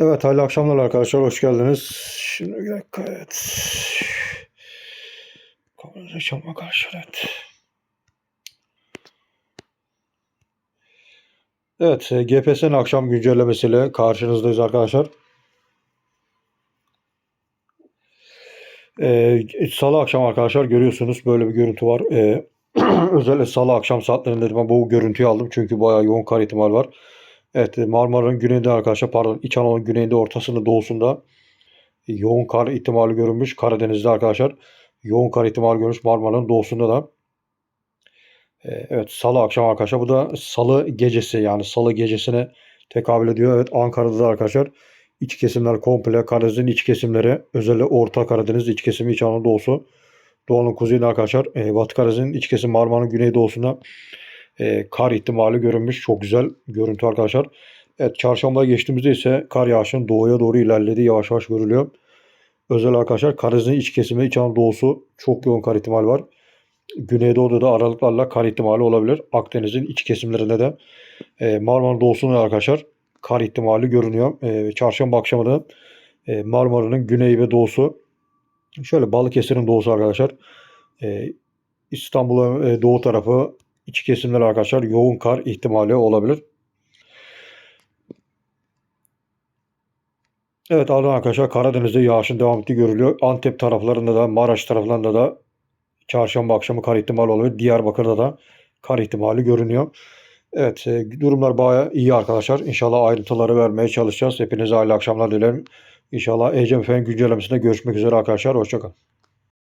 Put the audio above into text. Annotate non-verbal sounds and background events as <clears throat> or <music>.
Evet, hayırlı akşamlar arkadaşlar. Hoş geldiniz. Şimdi bir dakika. Evet. Kamerayı arkadaşlar. Evet. Evet, e, GPS'nin akşam güncellemesiyle karşınızdayız arkadaşlar. Ee, Salı akşam arkadaşlar görüyorsunuz böyle bir görüntü var. Ee, <clears throat> özellikle Salı akşam saatlerinde ben bu görüntüyü aldım çünkü bayağı yoğun kar ihtimal var. Evet, e, Marmara'nın güneyinde arkadaşlar pardon İç Anadolu'nun güneyinde ortasında doğusunda yoğun kar ihtimali görünmüş. Karadeniz'de arkadaşlar yoğun kar ihtimali görmüş Marmara'nın doğusunda da. Ee, evet salı akşam arkadaşlar. Bu da salı gecesi yani salı gecesine tekabül ediyor. Evet Ankara'da da arkadaşlar iç kesimler komple Karadeniz'in iç kesimleri özellikle Orta Karadeniz iç kesimi İç Anadolu doğusu. Doğu'nun kuzeyinde arkadaşlar e, Batı Karadeniz'in iç kesim Marmara'nın güneydoğusunda e, kar ihtimali görünmüş. Çok güzel görüntü arkadaşlar. Evet çarşamba geçtiğimizde ise kar yağışının doğuya doğru ilerlediği yavaş yavaş görülüyor. Özel arkadaşlar Karadeniz'in iç kesimi İç Anadolu doğusu çok yoğun kar ihtimali var. Güneydoğu'da da aralıklarla kar ihtimali olabilir. Akdeniz'in iç kesimlerinde de e, Marmara doğusunda arkadaşlar kar ihtimali görünüyor. E, çarşamba akşamı da e, Marmara'nın güney ve doğusu şöyle Balıkesir'in doğusu arkadaşlar. E, İstanbul'un e, doğu tarafı iç kesimler arkadaşlar yoğun kar ihtimali olabilir. Evet ardından arkadaşlar Karadeniz'de yağışın devam ettiği görülüyor. Antep taraflarında da Maraş taraflarında da çarşamba akşamı kar ihtimali oluyor. Diyarbakır'da da kar ihtimali görünüyor. Evet e, durumlar bayağı iyi arkadaşlar. İnşallah ayrıntıları vermeye çalışacağız. Hepinize hayırlı akşamlar dilerim. İnşallah Ecem Efe'nin güncellemesinde görüşmek üzere arkadaşlar. Hoşçakalın.